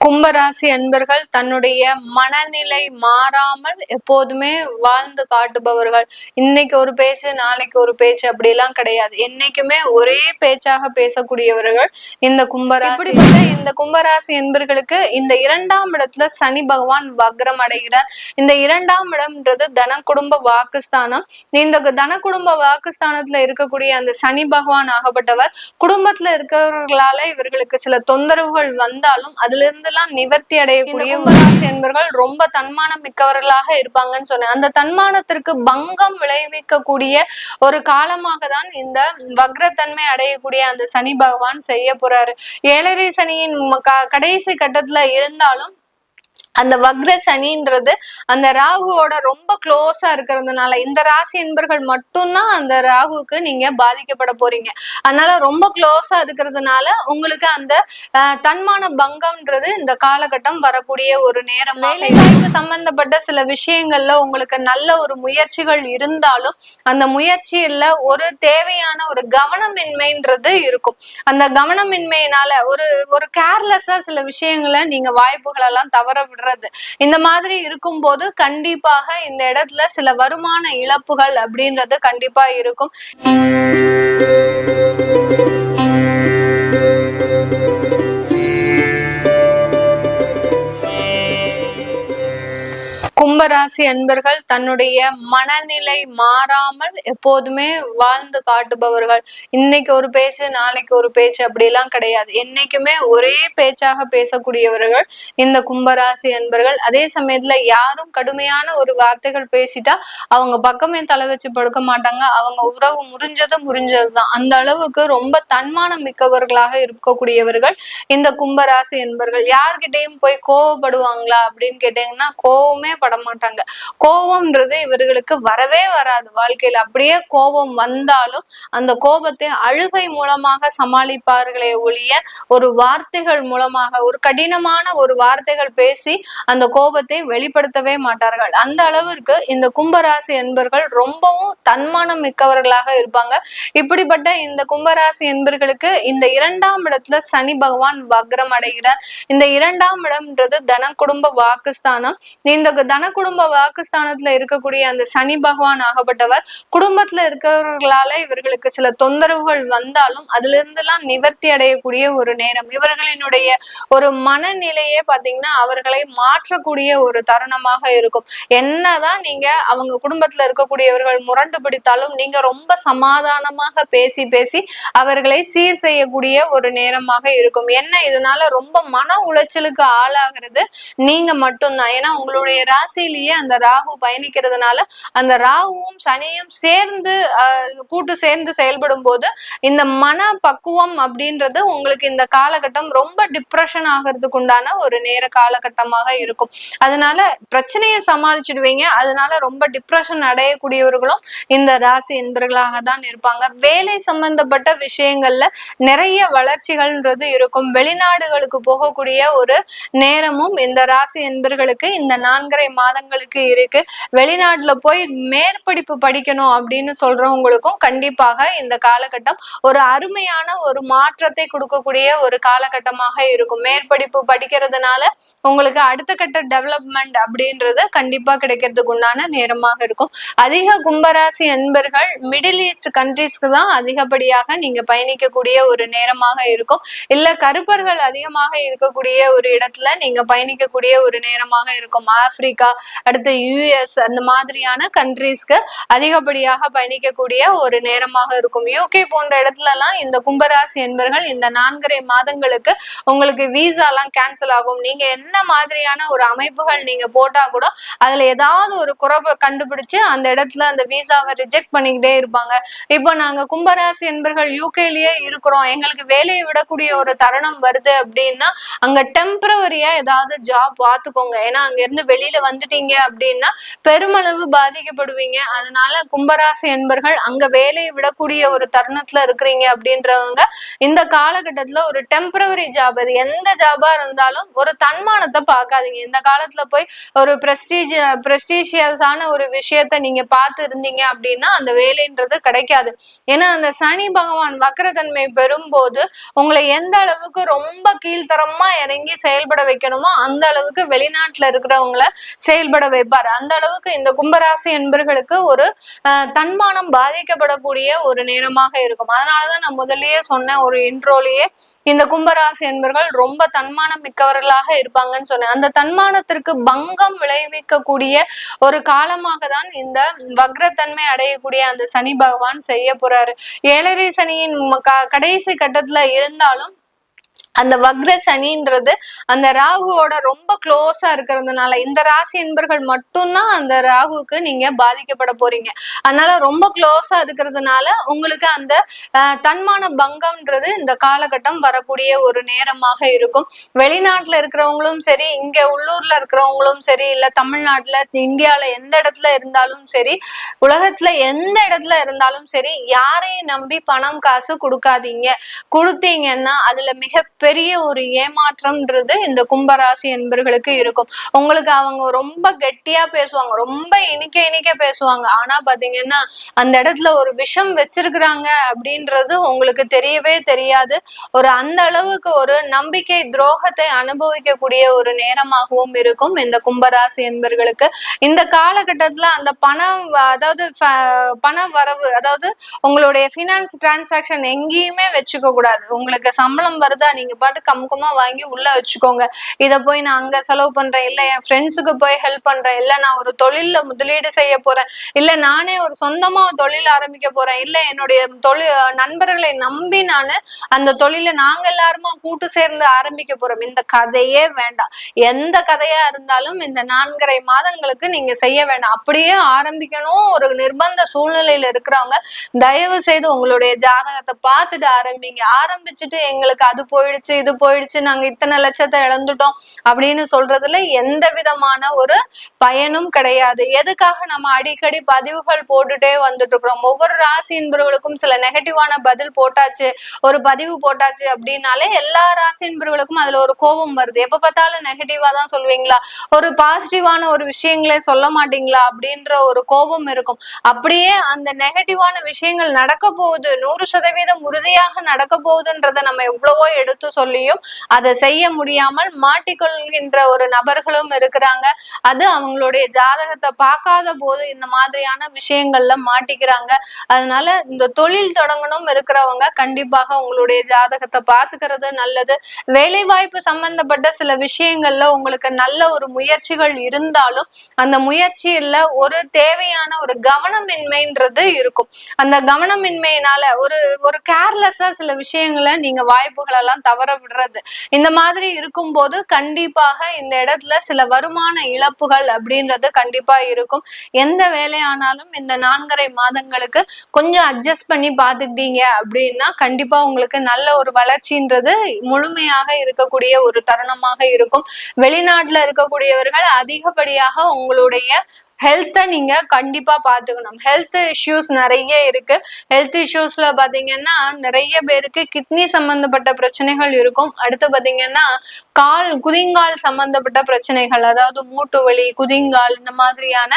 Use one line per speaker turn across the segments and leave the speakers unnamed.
கும்பராசி அன்பர்கள் தன்னுடைய மனநிலை மாறாமல் எப்போதுமே வாழ்ந்து காட்டுபவர்கள். இன்னைக்கு ஒரு பேச்சு நாளைக்கு ஒரு பேச்சு அப்படிலாம் கிடையாது. என்னைக்குமே ஒரே பேச்சாக பேசக்கூடியவர்கள் இந்த கும்பராசி. இந்த கும்பராசி என்பர்களுக்கு இந்த இரண்டாம் இடத்துல சனி பகவான் வக்ரம் அடைகிறார். இந்த இரண்டாம் இடம்ன்றது தன குடும்ப வாக்குஸ்தானம். இந்த தன குடும்ப வாக்குஸ்தானத்துல இருக்கக்கூடிய அந்த சனி பகவான் ஆகப்பட்டவர் குடும்பத்துல இருக்கிறவர்களால இவர்களுக்கு சில தொந்தரவுகள் வந்தாலும் அதுல இருந்து எல்லாம் நிவர்த்தி அடையக்கூடிய கும்பராசி என்பவர்கள் ரொம்ப தன்மானம் மிக்கவர்களாக இருப்பாங்கன்னு சொன்னேன். அந்த தன்மானத்திற்கு பங்கம் விளைவிக்கக்கூடிய ஒரு காலமாக தான் இந்த வக்ரத்தன்மை அடையக்கூடிய அந்த சனி பகவான் செய்ய போறாரு. ஏழரை சனியின் கடைசி கட்டத்துல இருந்தாலும் அந்த வக்ர சனின்றது அந்த ராகுவோட ரொம்ப க்ளோஸா இருக்கிறதுனால இந்த ராசி என்பர்கள் மட்டும்தான் அந்த ராகுக்கு நீங்க பாதிக்கப்பட போறீங்க. அதனால ரொம்ப க்ளோஸா இருக்கிறதுனால உங்களுக்கு அந்த தன்மான பங்கம்ன்றது இந்த காலகட்டம் வரக்கூடிய ஒரு நேரம் வேலைவாய்ப்பு சம்பந்தப்பட்ட சில விஷயங்கள்ல உங்களுக்கு நல்ல ஒரு முயற்சிகள் இருந்தாலும் அந்த முயற்சியில ஒரு தேவையான ஒரு கவனமின்மைன்றது இருக்கும். அந்த கவனமின்மையினால ஒரு ஒரு கேர்லெஸ்ஸா சில விஷயங்களை நீங்க வாய்ப்புகள் எல்லாம் தவற விடுறது இந்த மாதிரி இருக்கும்போது கண்டிப்பாக இந்த இடத்துல சில வருமான இழப்புகள் அப்படின்றது கண்டிப்பா இருக்கும். கும்பராசி அன்பர்கள் தன்னுடைய மனநிலை மாறாமல் எப்போதுமே வாழ்ந்து காட்டுபவர்கள். இன்னைக்கு ஒரு பேச்சு நாளைக்கு ஒரு பேச்சு அப்படிலாம் கிடையாது. என்னைக்குமே ஒரே பேச்சாக பேசக்கூடியவர்கள் இந்த கும்பராசி அன்பர்கள். அதே சமயத்துல யாரும் கடுமையான ஒரு வார்த்தைகள் பேசிட்டா அவங்க பக்கமே தலை வச்சு படுக்க மாட்டாங்க. அவங்க உறவு முறிஞ்சது முறிஞ்சதுதான். அந்த அளவுக்கு ரொம்ப தன்மானம் மிக்கவர்களாக இருக்கக்கூடியவர்கள் இந்த கும்பராசி என்பர்கள் யார்கிட்டையும் போய் கோவப்படுவாங்களா அப்படின்னு கேட்டீங்கன்னா கோவமே படமா மாட்டாங்க. கோபம்ன்றது இவர்களுக்கு வரவே வராது. வாழ்க்கையில அப்படியே கோபம் வந்தாலும் அந்த கோபத்தை அழுகை மூலமாக சமாளிப்பார்களே ஒழிய ஒரு வார்த்தைகள் மூலமாக ஒரு கடினமான ஒரு வார்த்தைகள் பேசி அந்த கோபத்தை வெளிப்படுத்தவே மாட்டார்கள். அந்த அளவிற்கு இந்த கும்பராசி என்பர்கள் ரொம்பவும் தன்மானம் மிக்கவர்களாக இருப்பாங்க. இப்படிப்பட்ட இந்த கும்பராசி என்பர்களுக்கு இந்த இரண்டாம் இடத்துல சனி பகவான் வக்ரம் அடைகிறார். இந்த இரண்டாம் இடம்ன்றது தன குடும்ப வாக்குஸ்தானம். இந்த தன குடும்ப வாக்குஸ்தானத்துல இருக்கக்கூடிய அந்த சனி பகவான் ஆகப்பட்டவர் குடும்பத்துல இருக்கிறவர்களால இவர்களுக்கு சில தொந்தரவுகள் வந்தாலும் அதுல இருந்தெல்லாம் நிவர்த்தி அடையக்கூடிய ஒரு நேரம். இவர்களினுடைய ஒரு மனநிலையே பாத்தீங்கன்னா அவர்களை மாற்றக்கூடிய ஒரு தருணமாக இருக்கும். என்னதான் நீங்க அவங்க குடும்பத்துல இருக்கக்கூடியவர்கள் முரண்டு பிடித்தாலும் நீங்க ரொம்ப சமாதானமாக பேசி பேசி அவர்களை சீர் செய்யக்கூடிய ஒரு நேரமாக இருக்கும். என்ன இதனால ரொம்ப மன உளைச்சலுக்கு ஆளாகிறது? நீங்க மட்டும்தான். ஏன்னா உங்களுடைய ராசியிலேயே அந்த ராகு பயணிக்கிறதுனால அந்த ராகுவும் சனியும் சேர்ந்து கூட்டு சேர்ந்து செயல்படும் போது இந்த மன பக்குவம் அப்படின்றது உங்களுக்கு இந்த காலகட்டம் ரொம்ப டிப்ரெஷன் ஆகிறதுக்கு உண்டான ஒரு நேர காலகட்டமாக இருக்கும். அதனால பிரச்சனையை சமாளிச்சிடுவீங்க. அதனால ரொம்ப டிப்ரெஷன் அடையக்கூடியவர்களும் இந்த ராசி என்பர்களாக தான் இருப்பாங்க. வேலை சம்பந்தப்பட்ட விஷயங்கள்ல நிறைய வளர்ச்சிகள்ன்றது இருக்கும். வெளிநாடுகளுக்கு போகக்கூடிய ஒரு நேரமும் இந்த ராசி என்பர்களுக்கு இந்த நான்கரை மாத மாதங்களுக்கு இருக்கு. வெளிநாட்டுல போய் மேற்படிப்பு படிக்கணும் அப்படின்னு சொல்றவங்களுக்கும் கண்டிப்பாக இந்த காலகட்டம் ஒரு அருமையான ஒரு மாற்றத்தை கொடுக்கக்கூடிய ஒரு காலகட்டமாக இருக்கும். மேற்படிப்பு படிக்கிறதுனால உங்களுக்கு அடுத்த கட்ட டெவலப்மெண்ட் அப்படின்றது கண்டிப்பா கிடைக்கிறதுக்கு உண்டான நேரமாக இருக்கும். அதிக கும்பராசி அன்பர்கள் மிடில் ஈஸ்ட் கண்ட்ரீஸ்க்கு தான் அதிகப்படியாக நீங்க பயணிக்கக்கூடிய ஒரு நேரமாக இருக்கும். இல்ல கருப்பர்கள் அதிகமாக இருக்கக்கூடிய ஒரு இடத்துல நீங்க பயணிக்கக்கூடிய ஒரு நேரமாக இருக்கும். ஆப்பிரிக்கா அடுத்து யுஎஸ் அந்த மாதிரியான கண்ட்ரீஸ்க்கு அதிகப்படியாக பயணிக்கக்கூடிய ஒரு நேரமாக இருக்கும். யூகே போன்ற இடத்துல எல்லாம் இந்த கும்பராசி என்பர்கள் இந்த நான்கரை மாதங்களுக்கு உங்களுக்கு விசா எல்லாம் கேன்சல் ஆகும். நீங்க என்ன மாதிரியான ஒரு அமைப்புகள் நீங்க போட்டா கூட அதுல ஏதாவது ஒரு குறைவை கண்டுபிடிச்சு அந்த இடத்துல அந்த விசாவை ரிஜெக்ட் பண்ணிக்கிட்டே இருப்பாங்க. இப்போ நாங்க கும்பராசி என்பர்கள் யூகேலயே இருக்கிறோம். எங்களுக்கு வேலையை விடக்கூடிய ஒரு தருணம் வருது அப்படின்னா அங்க டெம்பரவரியா ஏதாவது ஜாப் பார்த்துக்கோங்க. ஏன்னா அங்க இருந்து வெளியில வந்துட்டீங்க இருந்தீங்க அப்படின்னா பெருமளவு பாதிக்கப்படுவீங்க. அதனால கும்பராசி என்பர்கள் அங்க வேலையை விடக்கூடிய ஒரு தருணத்துல இருக்கிறீங்க அப்படின்றவங்க இந்த காலகட்டத்துல ஒரு டெம்பரவரி ஜாப் அது எந்த ஜாபா இருந்தாலும் ஒரு தன்மானத்தை பார்க்காதீங்க. இந்த காலத்துல போய் ஒரு பிரஸ்டீஜ் பிரஸ்டீஷியஸான ஒரு விஷயத்த நீங்க பார்த்து இருந்தீங்க அப்படின்னா அந்த வேலைன்றது கிடைக்காது. ஏன்னா அந்த சனி பகவான் வக்கரத்தன்மை பெறும்போது உங்களை எந்த அளவுக்கு ரொம்ப கீழ்த்தரமா இறங்கி செயல்பட வைக்கணுமோ அந்த அளவுக்கு வெளிநாட்டுல இருக்கிறவங்கள செயல்பட வைப்பார். அந்த அளவுக்கு இந்த கும்பராசி என்பர்களுக்கு ஒரு தன்மானம் பாதிக்கப்படக்கூடிய ஒரு நேரமாக இருக்கும். அதனாலதான் நான் முதல்லயே சொன்ன ஒரு இன்ட்ரோலயே இந்த கும்பராசி என்பர்கள் ரொம்ப தன்மானம் மிக்கவர்களாக இருப்பாங்கன்னு சொன்னேன். அந்த தன்மானத்திற்கு பங்கம் விளைவிக்கக்கூடிய ஒரு காலமாக தான் இந்த வக்ரத்தன்மை அடையக்கூடிய அந்த சனி பகவான் செய்ய போறாரு. ஏழரை சனியின் கடைசி கட்டத்துல இருந்தாலும் அந்த வக்ர சனின்றது அந்த ராகுவோட ரொம்ப க்ளோஸா இருக்கிறதுனால இந்த ராசி என்பர்கள் மட்டும்தான் அந்த ராகுக்கு நீங்க பாதிக்கப்பட போறீங்க. அதனால ரொம்ப க்ளோஸா இருக்கிறதுனால உங்களுக்கு அந்த தன்மான பங்கம்ன்றது இந்த காலகட்டம் வரக்கூடிய ஒரு நேரமாக இருக்கும். வெளிநாட்டுல இருக்கிறவங்களும் சரி இங்க உள்ளூர்ல இருக்கிறவங்களும் சரி இல்ல தமிழ்நாட்டுல இந்தியால எந்த இடத்துல இருந்தாலும் சரி உலகத்துல எந்த இடத்துல இருந்தாலும் சரி யாரையும் நம்பி பணம் காசு கொடுக்காதீங்க. கொடுத்தீங்கன்னா அதுல மிக பெரிய ஒரு ஏமாற்றம்ன்றது இந்த கும்பராசி என்பர்களுக்கு இருக்கும். உங்களுக்கு அவங்க ரொம்ப கெட்டியா பேசுவாங்க. ரொம்ப இனிக்க இனிக்க பேசுவாங்க. ஆனா பாத்தீங்கன்னா அந்த இடத்துல ஒரு விஷம் வச்சிருக்கிறாங்க அப்படின்றது உங்களுக்கு தெரியவே தெரியாது. ஒரு அந்த அளவுக்கு ஒரு நம்பிக்கை துரோகத்தை அனுபவிக்கக்கூடிய ஒரு நேரமாகவும் இருக்கும் இந்த கும்பராசி என்பர்களுக்கு. இந்த காலகட்டத்துல அந்த பணம் அதாவது பண வரவு அதாவது உங்களுடைய பினான்ஸ் டிரான்சாக்ஷன் எங்கேயுமே வச்சுக்க கூடாது உங்களுக்கு சம்பளம் வருதா நீங்க நீங்க பாட்டு கமுக்கமா வாங்கி உள்ள வச்சுக்கோங்க. இத போய் நான் அங்க செலவு பண்றேன். இல்ல என் ஃப்ரெண்ட்ஸுக்கு போய் ஹெல்ப் பண்றேன். இல்ல நான் ஒரு தொழில்ல முதலீடு செய்ய போறேன். இல்ல நானே ஒரு சொந்தமா தொழில் ஆரம்பிக்க போறேன். இல்ல என்னுடைய தொழில் நண்பர்களை நம்பி நான் அந்த தொழில நாங்க எல்லாருமா கூட்டு சேர்ந்து ஆரம்பிக்க போறோம். இந்த கதையே வேண்டாம். எந்த கதையா இருந்தாலும் இந்த நான்கரை மாதங்களுக்கு நீங்க செய்ய வேண்டாம். அப்படியே ஆரம்பிக்கணும். ஒரு நிர்பந்த சூழ்நிலையில இருக்கிறவங்க தயவு செய்து உங்களுடைய ஜாதகத்தை பார்த்துட்டு ஆரம்பிங்க. ஆரம்பிச்சுட்டு எங்களுக்கு அது போயிடுச்சு போயிடுச்சு இது போயிடுச்சு நாங்க இத்தனை லட்சத்தை இழந்துட்டோம் அப்படின்னு சொல்றதுல எந்த விதமான ஒரு பயனும் கிடையாது. எதுக்காக நம்ம அடிக்கடி பதிவுகள் போட்டுட்டே வந்துட்டு இருக்கிறோம்? ஒவ்வொரு ராசி என்பவர்களுக்கும் சில நெகட்டிவான பதில் போட்டாச்சு ஒரு பதிவு போட்டாச்சு அப்படின்னாலே எல்லா ராசி என்பவர்களுக்கும் அதுல ஒரு கோபம் வருது. எப்ப பார்த்தாலும் நெகட்டிவா தான் சொல்லுவீங்களா ஒரு பாசிட்டிவான ஒரு விஷயங்களே சொல்ல மாட்டீங்களா? அப்படின்ற ஒரு கோபம் இருக்கும். அப்படியே அந்த நெகட்டிவான விஷயங்கள் நடக்க போகுது. நூறு சதவீதம் உறுதியாக நடக்க போகுதுன்றத நம்ம எவ்வளவோ எடுத்து சொல்லியும் அதை செய்ய முடியாமல் மாட்டிக்கொள்கின்ற ஒரு நபர்களும் இருக்கிறாங்க. அது அவங்களுடைய ஜாதகத்தை பார்க்காத போது இந்த மாதிரியான விஷயங்கள்ல மாட்டிக்கிறாங்க. அதனால இந்த தொழில் தொடங்கணும் இருக்கிறவங்க கண்டிப்பாக உங்களுடைய ஜாதகத்தை பார்த்துக்கிறது நல்லது. வேலை வாய்ப்பு சம்பந்தப்பட்ட சில விஷயங்கள்ல உங்களுக்கு நல்ல ஒரு முயற்சிகள் இருந்தாலும் அந்த முயற்சியில ஒரு தேவையான ஒரு கவனமின்மைன்றது இருக்கும். அந்த கவனமின்மையினால ஒரு ஒரு கேர்லெஸ்ஸா சில விஷயங்களை நீங்க வாய்ப்புகள் எல்லாம் தவற விடுறது. இந்த மாதிரி இருக்கும்போது கண்டிப்பாக இந்த இடத்துல சில வருமான இழப்புகள் அப்படின்றது கண்டிப்பா இருக்கும். எந்த வேலையானாலும் இந்த நான்கரை மாதங்களுக்கு கொஞ்சம் அட்ஜஸ்ட் பண்ணி பாத்துக்கிட்டீங்க அப்படின்னா கண்டிப்பா உங்களுக்கு நல்ல ஒரு வளர்ச்சின்றது முழுமையாக இருக்கக்கூடிய ஒரு தருணமாக இருக்கும். வெளிநாட்டுல இருக்கக்கூடியவர்கள் அதிகப்படியாக உங்களுடைய ஹெல்த்தை நீங்க கண்டிப்பா பாத்துக்கணும். ஹெல்த் இஷ்யூஸ் நிறைய இருக்கு. ஹெல்த் இஷ்யூஸ்ல பாத்தீங்கன்னா நிறைய பேருக்கு கிட்னி சம்பந்தப்பட்ட பிரச்சனைகள் இருக்கும். அடுத்து பாத்தீங்கன்னா கால் குதிங்கால் சம்பந்தப்பட்ட பிரச்சனைகள் அதாவது மூட்டு வலி குதிங்கால் இந்த மாதிரியான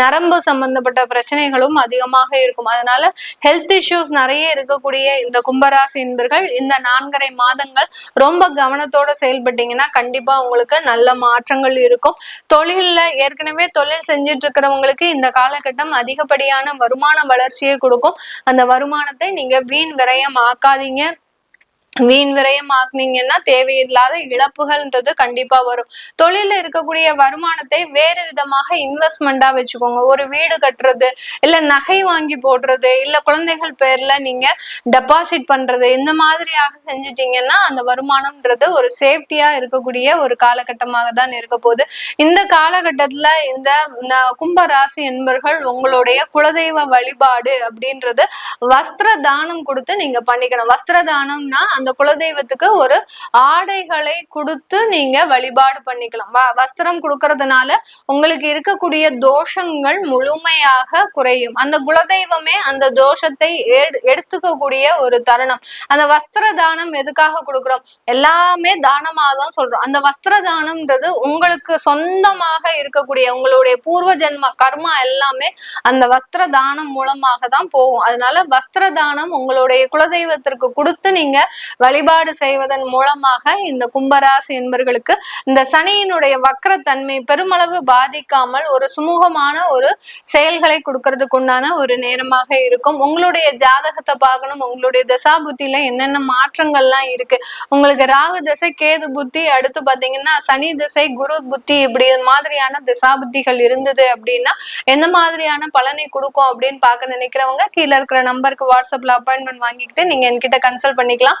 நரம்பு சம்பந்தப்பட்ட பிரச்சனைகளும் அதிகமாக இருக்கும். அதனால ஹெல்த் இஷ்யூஸ் நிறைய இருக்கக்கூடிய இந்த கும்பராசி என்பர்கள் இந்த நான்கரை மாதங்கள் ரொம்ப கவனத்தோட செயல்பட்டீங்கன்னா கண்டிப்பா உங்களுக்கு நல்ல மாற்றங்கள் இருக்கும். தொழில்ல ஏற்கனவே தொழில் செஞ்சுட்டு இருக்கிறவங்களுக்கு இந்த காலகட்டம் அதிகப்படியான வருமான வளர்ச்சியை கொடுக்கும். அந்த வருமானத்தை நீங்க வீண் விரயம் ஆக்காதீங்க வீண் விரயம் ஆக்குனீங்கன்னா தேவையில்லாத இழப்புகள்ன்றது கண்டிப்பா வரும். தொழில இருக்கக்கூடிய வருமானத்தை வேறு விதமாக இன்வெஸ்ட்மெண்டா வச்சுக்கோங்க. ஒரு வீடு கட்டுறது இல்ல நகை வாங்கி போடுறது இல்ல குழந்தைகள் பேர்ல நீங்க டெபாசிட் பண்றது இந்த மாதிரியாக செஞ்சுட்டீங்கன்னா அந்த வருமானம்ன்றது ஒரு சேஃப்டியா இருக்கக்கூடிய ஒரு காலகட்டமாக தான் இருக்க போகுது. இந்த காலகட்டத்துல இந்த கும்ப ராசி என்பர்கள் உங்களுடைய குலதெய்வ வழிபாடு அப்படின்றது வஸ்திர தானம் கொடுத்து நீங்க பண்ணிக்கணும். வஸ்திர தானம்னா அந்த அந்த குலதெய்வத்துக்கு ஒரு ஆடைகளை கொடுத்து நீங்க வழிபாடு பண்ணிக்கலாம். வஸ்திரம் கொடுக்கறதுனால உங்களுக்கு இருக்கக்கூடிய தோஷங்கள் முழுமையாக குறையும். அந்த குலதெய்வமே அந்த தோஷத்தை எடுத்துக்கக்கூடிய ஒரு தருணம். அந்த வஸ்திர தானம் எதுக்காக கொடுக்குறோம்? எல்லாமே தானமாக தான் சொல்றோம். அந்த வஸ்திர தானம்ன்றது உங்களுக்கு சொந்தமாக இருக்கக்கூடிய உங்களுடைய பூர்வ ஜென்ம கர்மா எல்லாமே அந்த வஸ்திர தானம் மூலமாக தான் போகும். அதனால வஸ்திர தானம் உங்களுடைய குலதெய்வத்திற்கு கொடுத்து நீங்க வழிபாடு செய்வதன் மூலமாக இந்த கும்பராசி என்பர்களுக்கு இந்த சனியினுடைய வக்கரத்தன்மை பெருமளவு பாதிக்காமல் ஒரு சுமூகமான ஒரு செயல்களை கொடுக்கறதுக்கு உண்டான ஒரு நேரமாக இருக்கும். உங்களுடைய ஜாதகத்தை பார்க்கணும். உங்களுடைய தசா புத்தியில என்னென்ன மாற்றங்கள்லாம் இருக்கு? உங்களுக்கு ராகு திசை கேது புத்தி அடுத்து பாத்தீங்கன்னா சனி திசை குரு புத்தி இப்படி மாதிரியான திசா புத்திகள் இருந்தது அப்படின்னா எந்த மாதிரியான பலனை கொடுக்கும் அப்படின்னு பார்க்க நினைக்கிறவங்க கீழே இருக்கிற நம்பருக்கு வாட்ஸ்அப்ல அப்பாயின்மெண்ட் வாங்கிக்கிட்டு நீங்க என்கிட்ட கன்சல்ட் பண்ணிக்கலாம்.